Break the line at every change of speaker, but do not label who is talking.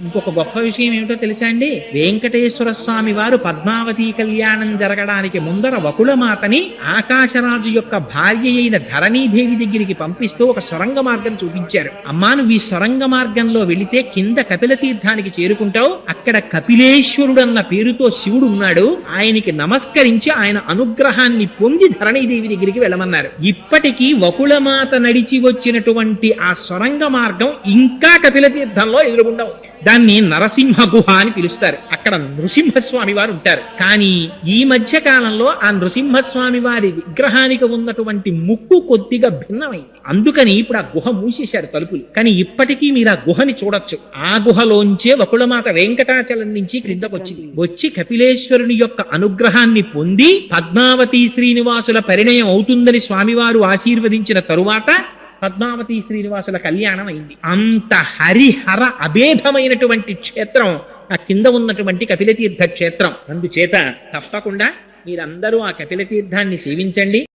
ఇంకొక గొప్ప విషయం ఏమిటో తెలుసా అండి? వెంకటేశ్వర స్వామి వారు పద్మావతి కళ్యాణం జరగడానికి ముందర వకుళమాతని ఆకాశరాజు యొక్క భార్య అయిన ధరణీదేవి దగ్గరికి పంపిస్తూ ఒక సొరంగ మార్గం చూపించారు. అమ్మా నువ్వు ఈ సొరంగ మార్గంలో వెళితే కింద కపిల తీర్థానికి చేరుకుంటావు. అక్కడ కపిలేశ్వరుడు అన్న పేరుతో శివుడు ఉన్నాడు. ఆయనకి నమస్కరించి ఆయన అనుగ్రహాన్ని పొంది ధరణీదేవి దగ్గరికి వెళ్ళమన్నారు. ఇప్పటికీ వకుళమాత నడిచి వచ్చినటువంటి ఆ సొరంగ మార్గం ఇంకా కపిల తీర్థంలో ఎదురుగుండా ఉంది. దాన్ని నరసింహ గుహ అని పిలుస్తారు. అక్కడ నృసింహస్వామి వారు ఉంటారు. కానీ ఈ మధ్య కాలంలో ఆ నృసింహస్వామి వారి విగ్రహానికి ఉన్నటువంటి ముక్కు కొద్దిగా భిన్నమైంది. అందుకని ఇప్పుడు ఆ గుహ మూసేశారు తలుపులు. కానీ ఇప్పటికీ మీరు ఆ గుహని చూడొచ్చు. ఆ గుహలోంచే వకుళమాత వెంకటాచలం నుంచి క్రిందకొచ్చింది వచ్చి కపిలేశ్వరుని యొక్క అనుగ్రహాన్ని పొంది పద్మావతి శ్రీనివాసుల పరిణయం అవుతుందని స్వామివారు ఆశీర్వదించిన తరువాత పద్మావతి శ్రీనివాసుల కళ్యాణం అయింది. అంత హరిహర అభేదమైనటువంటి క్షేత్రం ఆ కింద ఉన్నటువంటి కపిలతీర్థ క్షేత్రం. అందుచేత తప్పకుండా మీరందరూ ఆ కపిలతీర్థాన్ని సేవించండి.